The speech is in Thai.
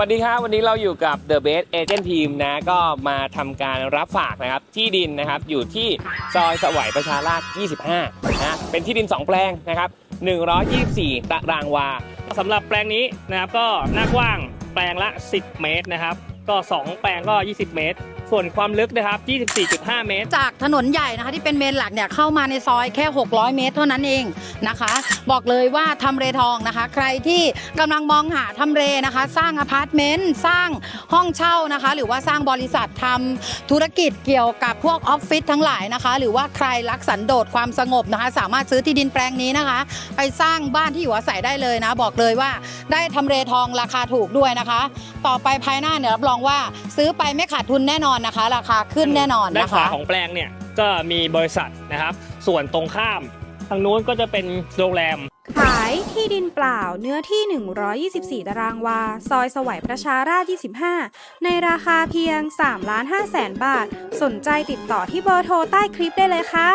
สวัสดีครับ วันนี้เราอยู่กับ The Best Agent Team นะ ก็มาทำการรับฝากนะครับ ที่ดินนะครับอยู่ที่ซอยสวัยประชาราษฎร์25 นะ เป็นที่ดิน 2 แปลงนะครับ 124 ตารางวาสำหรับแปลงนี้นะครับ ก็หน้ากว้างแปลงละ 10 เมตรนะครับ ก็ 2 แปลงก็ 20 เมตร ส่วนความลึกนะครับ 24.5 เมตร จากถนนใหญ่นะคะที่เป็นเมนหลักเนี่ยเข้ามาในซอยแค่ 600 เมตร เท่านั้นเองนะคะ บอกเลยว่าทำเลทองนะคะ ใครที่กำลังมองหาทำเลนะคะ สร้างอพาร์ตเมนต์สร้างห้องเช่านะคะ หรือว่าสร้างบริษัททำธุรกิจเกี่ยวกับพวกออฟฟิศทั้งหลายนะคะ หรือว่าใครรักสันโดษความสงบนะคะ สามารถซื้อที่ดินแปลงนี้นะคะ ไปสร้างบ้านที่อยู่อาศัยได้เลยนะ บอกเลยว่าได้ทำเลทองราคาถูกด้วยนะคะ ต่อไปภายหน้าเนี่ยรับรองว่า ซื้อไปไม่ขาดทุนแน่นอนนะคะ ราคาขึ้นแน่นอนด้านนะขวาคะ ของแปลงเนี่ยก็มีบริษัทนะครับ ส่วนตรงข้ามทางนู้นก็จะเป็นโรงแรม ขายที่ดินเปล่าเนื้อที่ 124 ตารางวา ซอยสวัยประชาราษฎร์25 ในราคาเพียง3ล้าน5แสนบาท สนใจติดต่อที่เบอร์โทรใต้คลิปได้เลยค่ะ